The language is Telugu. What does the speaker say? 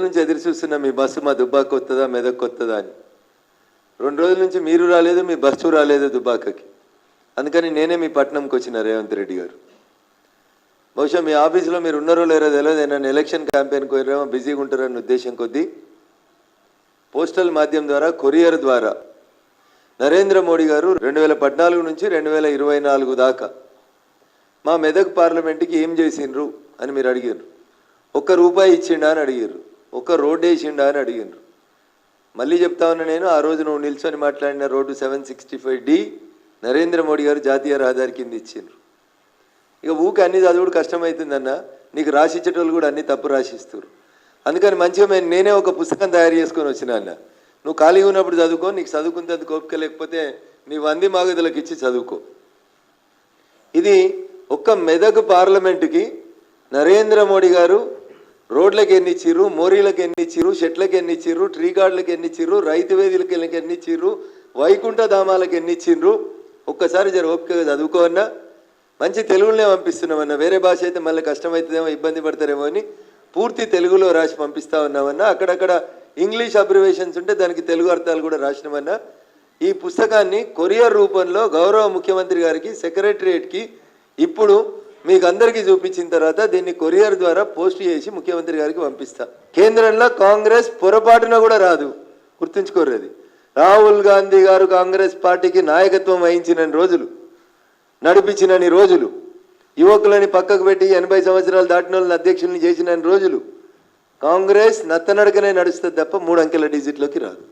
రోజుల నుంచి ఎదురు చూస్తున్నా మీ బస్సు మా దుబ్బాక వస్తుందా మెదక్ వస్తుందా అని. రెండు రోజుల నుంచి మీరు రాలేదు మీ బస్సు రాలేదు దుబ్బాకకి. అందుకని నేనే మీ పట్నంకి వచ్చిన రేవంత్ రెడ్డి గారు. బహుశా మీ ఆఫీసులో మీరు ఉన్నారో లేరో తెలియదు నన్ను ఎలక్షన్ క్యాంపెయిన్కి పోయారేమో బిజీగా ఉంటారన్న ఉద్దేశం కొద్దీ పోస్టల్ మాధ్యమం ద్వారా కొరియర్ ద్వారా నరేంద్ర మోడీ గారు రెండు వేల పద్నాలుగు నుంచి రెండు వేల ఇరవై నాలుగు దాకా మా మెదక్ పార్లమెంట్కి ఏం చేసిండ్రు అని మీరు అడిగారు ఒక్క రూపాయి ఇచ్చిండా అని అడిగారు ఒక్క రోడ్డు వేసిండా అని అడిగిండ్రు. మళ్ళీ చెప్తా ఉన్నా నేను ఆ రోజు నువ్వు నిల్చొని మాట్లాడిన road seven sixty five D Narendra Modi గారు జాతీయ రహదారి కింద ఇచ్చిండ్రు. ఇక ఊకి అన్ని చదువుడు కష్టమవుతుందన్న నీకు రాసిచ్చేటోళ్ళు కూడా అన్ని తప్పు రాసిస్తారు. అందుకని మంచిగా నేనే ఒక పుస్తకం తయారు చేసుకొని వచ్చిన అన్న. నువ్వు ఖాళీగా ఉన్నప్పుడు చదువుకో నీకు చదువుకునేందుకు కోపిక లేకపోతే నీ వంది మాగదులకు ఇచ్చి చదువుకో. ఇది ఒక్క మెదక్ పార్లమెంటుకి నరేంద్ర మోడీ గారు రోడ్లకు ఎన్ని ఇచ్చిర్రు మోరీలకు ఎన్ని ఇచ్చిర్రు చెట్లకు ఎన్ని ఇచ్చిర్రు ట్రీ గార్డులకు ఎన్ని ఇచ్చిర్రు రైతు వేదికలకు ఎన్ని ఇచ్చిర్రు వైకుంఠ ధామాలకు ఎన్ని ఇచ్చిండ్రు ఒక్కసారి జర ఓపికగా చదువుకోవన్నా మంచి తెలుగులోనే పంపిస్తున్నామన్నా వేరే భాష అయితే మళ్ళీ కష్టమవుతుందేమో ఇబ్బంది పడతారేమో అని పూర్తి తెలుగులో రాసి పంపిస్తా ఉన్నామన్నా అక్కడక్కడ ఇంగ్లీష్ అబ్రివేషన్స్ ఉంటే దానికి తెలుగు అర్థాలు కూడా రాసినామన్నా ఈ పుస్తకాన్ని కొరియర్ రూపంలో గౌరవ ముఖ్యమంత్రి గారికి సెక్రటరియేట్కి ఇప్పుడు మీకు అందరికీ చూపించిన తర్వాత దీన్ని కొరియర్ ద్వారా పోస్ట్ చేసి ముఖ్యమంత్రి గారికి పంపిస్తా. కేంద్రంలో కాంగ్రెస్ పొరపాటున కూడా రాదు. గుర్తుంచుకోరు అది. రాహుల్ గాంధీ గారు కాంగ్రెస్ పార్టీకి నాయకత్వం వహించిన రోజులు నడిపించినన్ని రోజులు యువకులని పక్కకు పెట్టి ఎనభై సంవత్సరాలు దాటిన వాళ్ళని అధ్యక్షుల్ని చేసిన రోజులు కాంగ్రెస్ నత్తనడకనే నడుస్తుంది తప్ప మూడు అంకెల డిజిట్లోకి రాదు.